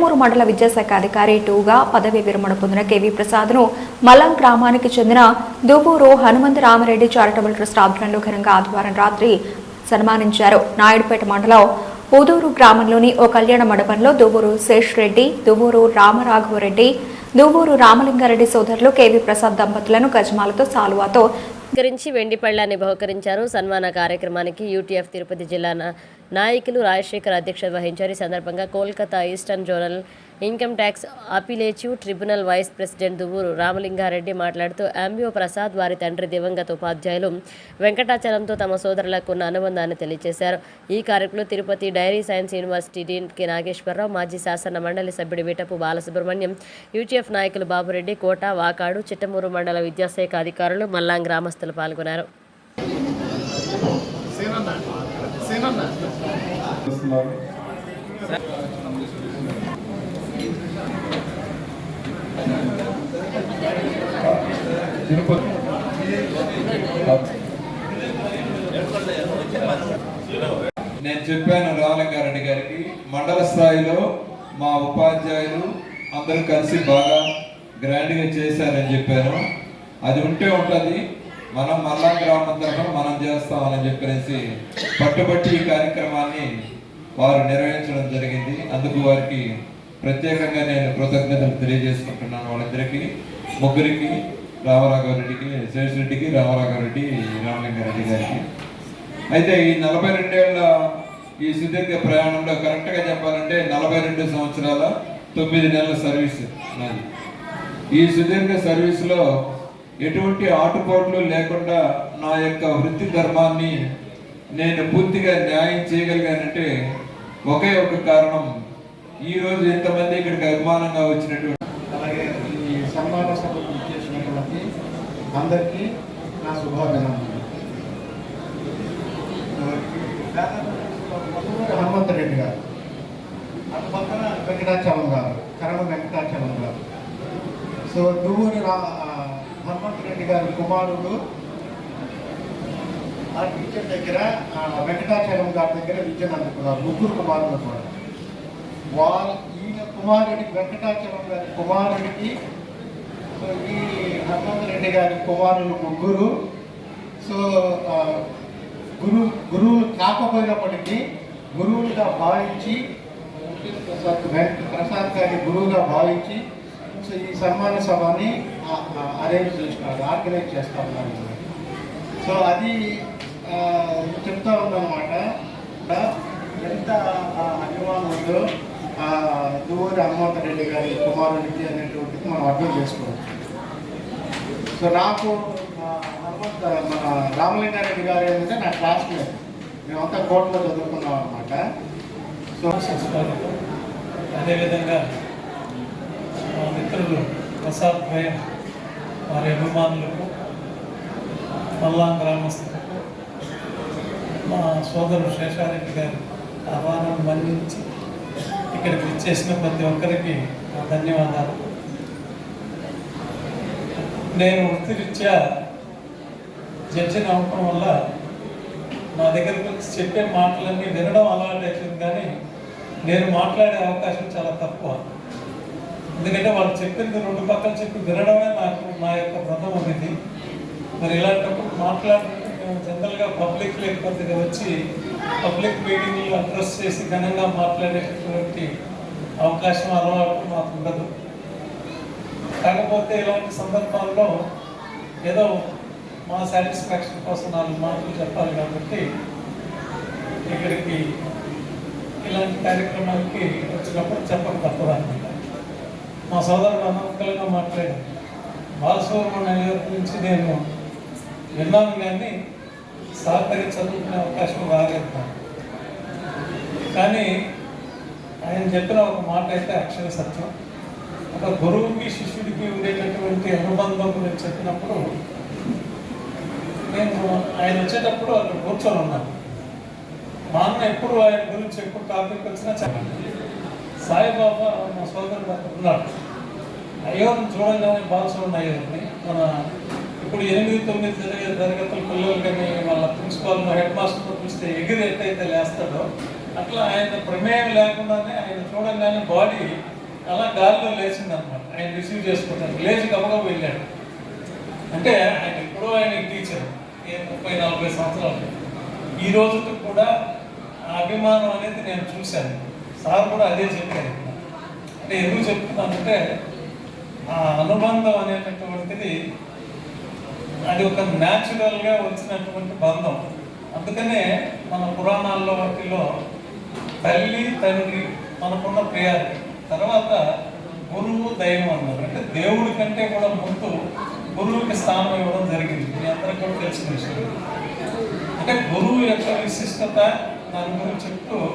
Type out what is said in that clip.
చిట్టమూరు మండల విద్యాశాఖ అధికారి టూగా పదవి విరమణ పొందిన కేవీ ప్రసాద్ను మలం గ్రామానికి చెందిన దువ్వూరు హనుమంత రామరెడ్డి చారిటబుల్ ట్రస్ట్ ఆధ్వర్యంలో ఘనంగా ఆదివారం రాత్రి సన్మానించారు. నాయుడుపేట మండలం ఊదూరు గ్రామంలోని ఓ కళ్యాణ మండపంలో దువ్వూరు శేష్రెడ్డి దువ్వూరు రామరాఘవరెడ్డి దువ్వూరు రామలింగారెడ్డి సోదరులు కేవీ ప్రసాద్ దంపతులను గజమాలతో సాలువాతో గురించి వెండి పళ్ళాన్ని బహుకరించారు. సన్మాన కార్యక్రమానికి యూటీఎఫ్ తిరుపతి జిల్లా నాయకులు రాజశేఖర్ అధ్యక్షత వహించారు. ఈ సందర్భంగా Kolkata eastern zonal income tax appellate tribunal vice president Duvvuru Ramalingareddy మాట్లాడుతూ అంబియో ప్రసాద్ వారి తండ్రి దివంగత ఉపాధ్యాయులు వెంకటాచలంతో తమ సోదరులకు ఉన్న అనుబంధాన్ని తెలియజేశారు. ఈ కార్యక్రమంలో Tirupati dairy science university dean K. Nageswararao మాజీ శాసన మండలి సభ్యుడు వీటపు బాలసుబ్రహ్మణ్యం యూటీఎఫ్ నాయకులు బాబురెడ్డి కోట వాకాడు చిట్టమూరు మండల విద్యాశాఖ అధికారులు మల్లాం గ్రామస్తులు పాల్గొన్నారు. చేస్తున్నారు తిరుపతి. నేను చెప్పాను రామలింగారెడ్డి గారికి మండల స్థాయిలో మా ఉపాధ్యాయులు అందరూ కలిసి బాగా గ్రాండ్గా చేశారని చెప్పాను. అది ఉంటే ఉంటుంది మనం మళ్ళా గ్రామం తరఫున మనం చేస్తామని చెప్పేసి పట్టుబట్టి ఈ కార్యక్రమాన్ని వారు నిర్వహించడం జరిగింది. అందుకు వారికి ప్రత్యేకంగా నేను కృతజ్ఞతలు తెలియజేసుకుంటున్నాను. వాళ్ళిద్దరికీ ముగ్గురికి రామరాఘవరెడ్డికి శేషరెడ్డికి రామరాఘవరెడ్డి రామలింగారెడ్డి గారికి. అయితే ఈ నలభై రెండేళ్ళ ఈ సుదీర్ఘ ప్రయాణంలో కరెక్ట్గా చెప్పాలంటే నలభై రెండు సంవత్సరాల తొమ్మిది నెలల సర్వీస్ నాది. ఈ సుదీర్ఘ సర్వీస్లో ఎటువంటి ఆటుపోట్లు లేకుండా నా యొక్క వృత్తి ధర్మాన్ని నేను పూర్తిగా న్యాయం చేయగలిగానంటే ఒకే ఒక కారణం. ఈ రోజు ఎంతమంది ఇక్కడికి అభిమానంగా వచ్చినటువంటి అలాగే ఈ సన్మాన సభకు చేసినటువంటి అందరికీ నా శుభాభినందనలు. హనుమంత రెడ్డి గారు అటు పక్కన వెంకటాచలం గారు కరణ వెంకటాచలం గారు. సో దువ్వూరి రా రెడ్డి గారి కుమారుడు ఆ టీచర్ దగ్గర వెంకటాచలం గారి దగ్గర విద్యను అందుకున్నారు ముగ్గురు కుమారులు కూడా. వాళ్ళ ఈయన కుమారుడి వెంకటాచలం గారి కుమారుడికి సో ఈ హనుమంతరెడ్డి గారి కుమారులు ముగ్గురు. సో గురు గురువులు కాకపోయినప్పటికీ గురువులుగా భావించి ప్రసాద్ వెంకట ప్రసాద్ గారి గురువుగా భావించి సో ఈ సన్మాన సభని అరేంజ్ చేస్తున్నారు ఆర్గనైజ్ చేస్తా ఉన్నారు సో అది చెప్తా ఉందన్నమాట. ఎంత అభిమానం ఉందో ఆ, దూరి హనుమంత రెడ్డి గారి కుమారుడికి అనేటువంటిది మనం అర్థం చేసుకోవచ్చు. సో నాకు ఆ, హనుమంత మన రామలింగారెడ్డి గారు ఏంటంటే నా క్లాస్మేట్. మేమంతా కోర్టులో చదువుకున్నాం అనమాట సో అదేవిధంగా మా మిత్రులు ప్రసాద్ భయ వారి అభిమానులకు మల్లా గ్రామస్తులకు మా సోదరుడు శేషారెడ్డి గారు ఆహ్వానం మన్నించి ఇక్కడికి ఇచ్చేసిన ప్రతి ఒక్కరికి నా ధన్యవాదాలు. నేను వృత్తిరీత్యా జడ్జిని అవ్వడం వల్ల నా దగ్గరకు వచ్చి చెప్పే మాటలన్నీ వినడం అలవాటు అవుతుంది కానీ నేను మాట్లాడే అవకాశం చాలా తక్కువ. ఎందుకంటే వాళ్ళు చెప్పింది రెండు పక్కలు చెప్పి వినడమే నాకు నా యొక్క ప్రథమ విధి మరి ఇలాంటప్పుడు మాట్లాడుతుంటే జనరల్గా పబ్లిక్ లేకపోతే వచ్చి పబ్లిక్ మీటింగ్లు అడ్రస్ చేసి ఘనంగా మాట్లాడేటటువంటి అవకాశం అలవాటు మాకు ఉండదు. కాకపోతే ఇలాంటి సందర్భాల్లో ఏదో మా సాటిస్ఫాక్షన్ కోసం నాలుగు మాటలు చెప్పాలి కాబట్టి ఇక్కడికి ఇలాంటి కార్యక్రమాలకి వచ్చినప్పుడు చెప్పక తప్పదాన్ని మా సోదరుడు అనవకలుగా మాట్లాడారు. బాలసుబ్రహ్మణ్యం గారి గురించి నేను విన్నాను కానీ సార్ చదువుకునే అవకాశం బాగా కానీ ఆయన చెప్పిన ఒక మాట అయితే అక్షర సత్యం. ఒక గురువుకి శిష్యుడికి ఉండేటటువంటి అనుబంధం గురించి చెప్పినప్పుడు నేను ఆయన వచ్చేటప్పుడు అక్కడ కూర్చొని ఉన్నాను. మా అన్న ఎప్పుడు ఆయన గురించి ఎప్పుడు టాపిక్ వచ్చినా చెప్పండి సాయిబాబా మా సోదరుడు అక్కడ ఉన్నాడు. అయ్యోని చూడంగానే బాలసుబ్రహ్మణ్యం అయ్యోని మన ఇప్పుడు ఎనిమిది తొమ్మిది తరగతి తరగతుల పిల్లలు కానీ వాళ్ళ ప్రిన్సిపాల్ హెడ్ మాస్టర్ చూస్తే ఎగిరి ఎట్టయితే లేస్తాడో అట్లా ఆయన ప్రమేయం లేకుండానే ఆయన చూడంగానే బాడీ అలా గాలిలో లేచింది అనమాట ఆయన రిసీవ్ చేసుకుంటాను లేచి గబగబ వెళ్ళాడు. అంటే ఆయన ఎప్పుడో ఆయన టీచర్. ఏ ముప్పై నలభై సంవత్సరాలు. ఈ రోజుకి కూడా అభిమానం అనేది నేను చూశాను. సార్ కూడా అదే చెప్పారు. అంటే ఎందుకు చెప్తున్నానంటే ఆ అనుబంధం అనేటటువంటిది అది ఒక న్యాచురల్గా వచ్చినటువంటి బంధం. అందుకనే మన పురాణాల్లో వాటిలో తల్లి తండ్రి మనకున్న ప్రియారి తర్వాత గురువు దైవం అన్నారు. అంటే దేవుడి కంటే కూడా ముందు గురువుకి స్థానం ఇవ్వడం జరిగింది. మీ అందరికీ కూడా తెలిసిన విషయం. అంటే గురువు యొక్క విశిష్టత దాని గురించి చెప్తూ